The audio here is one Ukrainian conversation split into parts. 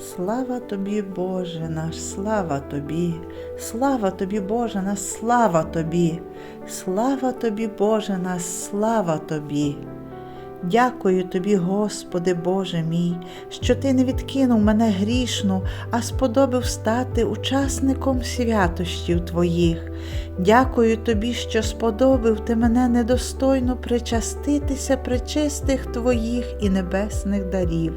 Слава тобі, Боже наш, слава тобі, слава тобі, Боже наш, слава тобі, слава тобі, Боже наш, слава тобі. Дякую тобі, Господи Боже мій, що Ти не відкинув мене грішну, а сподобив стати учасником святощів Твоїх. Дякую тобі, що сподобив ти мене недостойно причаститися причистих Твоїх і небесних дарів.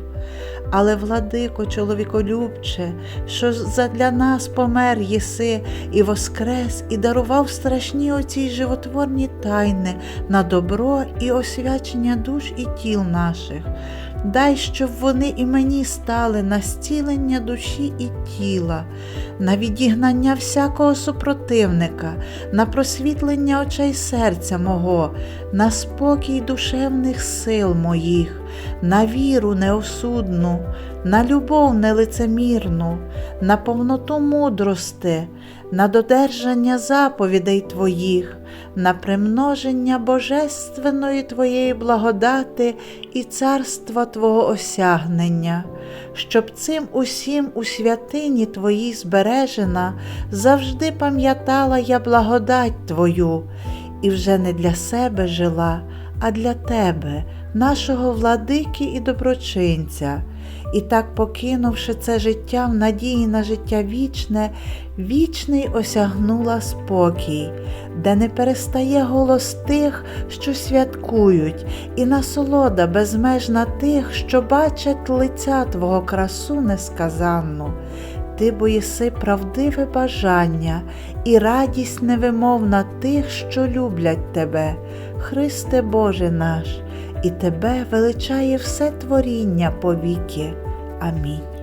Але, владико, чоловіколюбче, що задля нас помер єси і воскрес, і дарував страшні оці животворні тайни на добро і освячення душ і тіл наших. Дай, щоб вони і мені стали на стілення душі і тіла, на відігнання всякого супротивника, на просвітлення очей серця мого, на спокій душевних сил моїх, на віру неосудну, на любов нелицемірну, на повноту мудрости, на додержання заповідей Твоїх, на примноження божественної Твоєї благодати і царства Твого осягнення, щоб цим усім у святині Твоїй збережена, завжди пам'ятала я благодать Твою, і вже не для себе жила, а для Тебе, нашого владики і доброчинця. І так, покинувши це життя в надії на життя вічне, вічний осягнула спокій, де не перестає голос тих, що святкують, і насолода безмежна тих, що бачать лиця Твого красу несказанну. Ти боїси правдиве бажання і радість невимовна тих, що люблять Тебе, Христе Боже наш, і Тебе величає все творіння повіки. Амінь.